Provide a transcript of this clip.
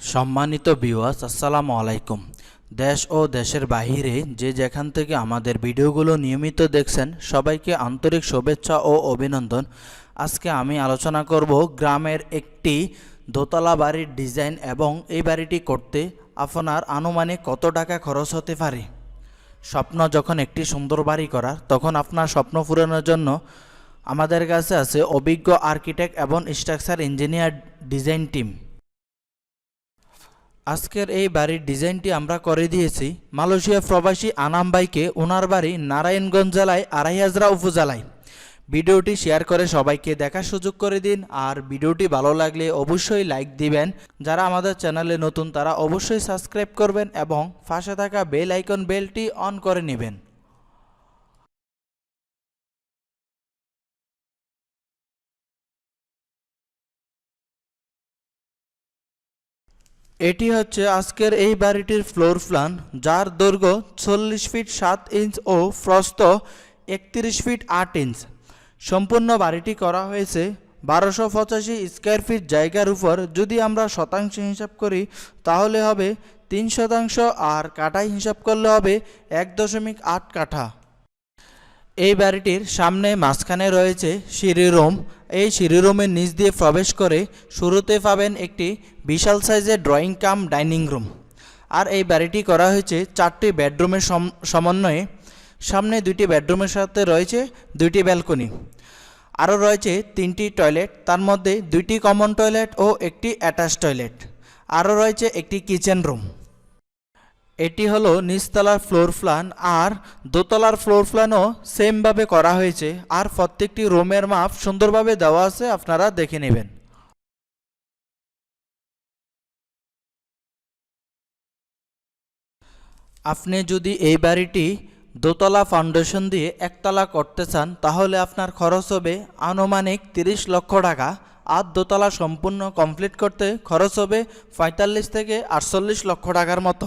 সম্মানিত বিওয়াস আসসালামু আলাইকুম। দেশ ও দেশের বাহিরে যে যেখান থেকে আমাদের ভিডিওগুলো নিয়মিত দেখছেন, সবাইকে আন্তরিক শুভেচ্ছা ও অভিনন্দন। আজকে আমি আলোচনা করব গ্রামের একটি দোতলা বাড়ির ডিজাইন এবং এই বাড়িটি করতে আপনার আনুমানিক কত টাকা খরচ হতে পারে? স্বপ্ন যখন একটি সুন্দর বাড়ি করার, তখন আপনার স্বপ্ন পূরণের জন্য আমাদের কাছে আছে অভিজ্ঞ আর্কিটেক্ট এবং স্ট্রাকচার ইঞ্জিনিয়ার ডিজাইন টিম আজকের এই বাড়ির ডিজাইনটি আমরা করে দিয়েছি। মালয়েশিয়া প্রবাসী আনাম বাইকে ওনার বাড়ি নারায়ণগঞ্জ জেলায় আড়াইহাজরা উপজেলায়। ভিডিওটি শেয়ার করে সবাইকে দেখার সুযোগ করে দিন আর ভিডিওটি ভালো লাগলে অবশ্যই লাইক দিবেন। যারা আমাদের চ্যানেলে নতুন তারা অবশ্যই সাবস্ক্রাইব করবেন এবং পাশে থাকা বেল আইকন বেলটি অন করে নেবেন। এটি হচ্ছে আজকের এই বাড়িটির ফ্লোর প্ল্যান যার দৈর্ঘ্য চল্লিশ ফিট সাত ইঞ্চ ও প্রস্থ একত্রিশ ফিট আট ইঞ্চ সম্পূর্ণ বাড়িটি করা হয়েছে বারোশো পঁচাশি স্কোয়ার ফিট জায়গার উপর। যদি আমরা শতাংশ হিসাব করি, তাহলে হবে তিন শতাংশ আর কাঠায় হিসাব করলে হবে এক দশমিক আট কাঠা। এই বাড়িটির সামনে মাঝখানে রয়েছে সিঁড়ি রুম। এই সিঁড়ি রুমের নিচ দিয়ে প্রবেশ করে শুরুতে পাবেন একটি বিশাল সাইজের ড্রয়িং কাম ডাইনিং রুম। আর এই বাড়িটি করা হয়েছে চারটি বেডরুমের সম- সমন্বয়ে। সামনে দুইটি বেডরুমের সাথে রয়েছে দুইটি ব্যালকনি। আরও রয়েছে তিনটি টয়লেট, তার মধ্যে দুইটি কমন টয়লেট ও একটি অ্যাটাচ টয়লেট। আরও রয়েছে একটি কিচেন রুম। এটি হলো নিচতলার ফ্লোর প্ল্যান আর দোতলার ফ্লোর প্ল্যানও সেমভাবে করা হয়েছে। আর প্রত্যেকটি রুমের মাপ সুন্দরভাবে দেওয়া আছে, আপনারা দেখে নেবেন। আপনি যদি এই বাড়িটি দোতলা ফাউন্ডেশন দিয়ে একতলা করতে চান, তাহলে আপনার খরচ হবে আনুমানিক তিরিশ লক্ষ টাকা। আর দোতলা সম্পূর্ণ কমপ্লিট করতে খরচ হবে পঁয়তাল্লিশ থেকে আটচল্লিশ লক্ষ টাকার মতো।